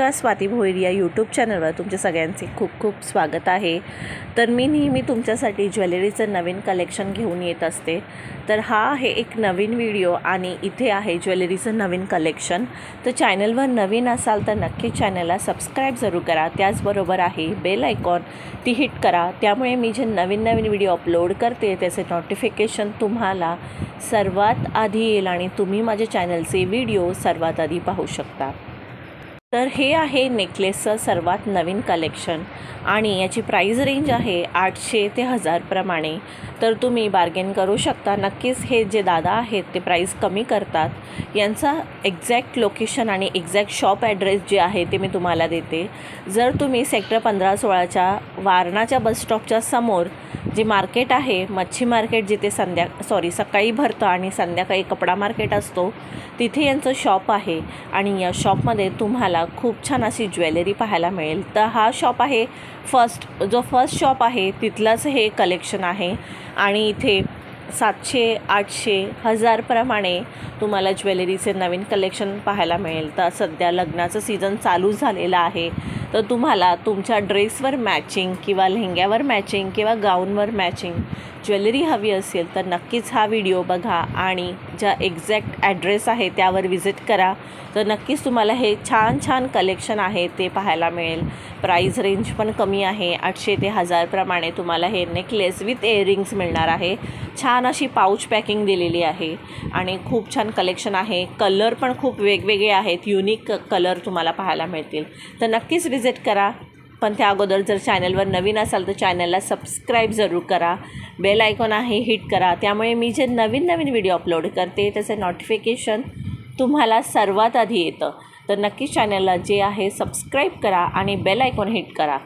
नमस्कार स्वाती भोईर या यूट्यूब चॅनलवर तुमच्या सगळ्यांचे खूप खूप स्वागत आहे. तर मी नेहमी तुमच्यासाठी ज्वेलरीचं नवीन कलेक्शन घेऊन येत असते. तर हा आहे एक नवीन व्हिडिओ आणि इथे आहे ज्वेलरीचं नवीन कलेक्शन तर चॅनलवर नवीन असाल तर नक्की चॅनलला सबस्क्राईब जरूर करा. त्याचबरोबर आहे बेल आयकॉन ती हिट करा. त्यामुळे मी जे नवीन नवीन व्हिडिओ अपलोड करते त्याचे नोटिफिकेशन तुम्हाला सर्वात आधी येईल आणि तुम्ही माझ्या चॅनलचे व्हिडिओ सर्वात आधी पाहू शकता. तर हे आहे नेकलेसचं सर्वात नवीन कलेक्शन. आणि याची प्राईज रेंज आहे आठशे ते हजारप्रमाणे तर तुम्ही बार्गेन करू शकता. नक्कीच हे जे दादा आहेत ते प्राईस कमी करतात. यांचा एक्झॅक्ट लोकेशन आणि एक्झॅक्ट शॉप ॲड्रेस जे आहे ते मी तुम्हाला देते. जर तुम्ही सेक्टर पंधरा सोळाच्या वारणाच्या बसस्टॉपच्या समोर जे मार्केट आहे मच्छी मार्केट जिथे संध्या सॉरी सकाळी भरतं आणि संध्याकाळी कपडा मार्केट असतो तिथे यांचं शॉप आहे. आणि या शॉपमध्ये तुम्हाला खूप छान अशी ज्वेलरी पाहायला मिळेल. तर हा शॉप आहे फर्स्ट जो फर्स्ट शॉप आहे तिथलाच हे कलेक्शन आहे. आणि इथे सातशे आठशे हजारप्रमाणे तुम्हाला ज्वेलरीचे नवीन कलेक्शन पाहायला मिळेल. तर सध्या लग्नाचं सीझन चालू झालेलं आहे. तर तुम्हाला तुमच्या ड्रेसवर मॅचिंग किंवा लेहंग्यावर मॅचिंग किंवा गाऊनवर मॅचिंग ज्वेलरी हवी असेल तर नक्कीच हा व्हिडिओ बघा आणि ज्या एक्झॅक्ट ॲड्रेस आहे त्यावर व्हिजिट करा. तर नक्कीच तुम्हाला हे छान छान कलेक्शन आहे ते पाहायला मिळेल. प्राईज रेंज पण कमी आहे. आठशे ते हजारप्रमाणे तुम्हाला हे नेकलेस विथ इयरिंग्स मिळणार आहे. छान अशी पाऊच पॅकिंग दिलेली आहे आणि खूप छान कलेक्शन आहे. कलर पण खूप वेगवेगळे आहेत. युनिक कलर तुम्हाला पाहायला मिळतील. तर नक्कीच विजिट करा. पण त्या अगोदर जर चॅनलवर नवीन असाल तर चॅनलला सबस्क्राईब जरूर करा. बेल आयकॉन आहे हिट करा. त्यामुळे मी जे नवीन नवीन व्हिडिओ अपलोड करते त्याचे नोटिफिकेशन तुम्हाला सर्वात आधी येतं. तर नक्कीच चॅनलला जे आहे सबस्क्राईब करा आणि बेल आयकॉन हिट करा.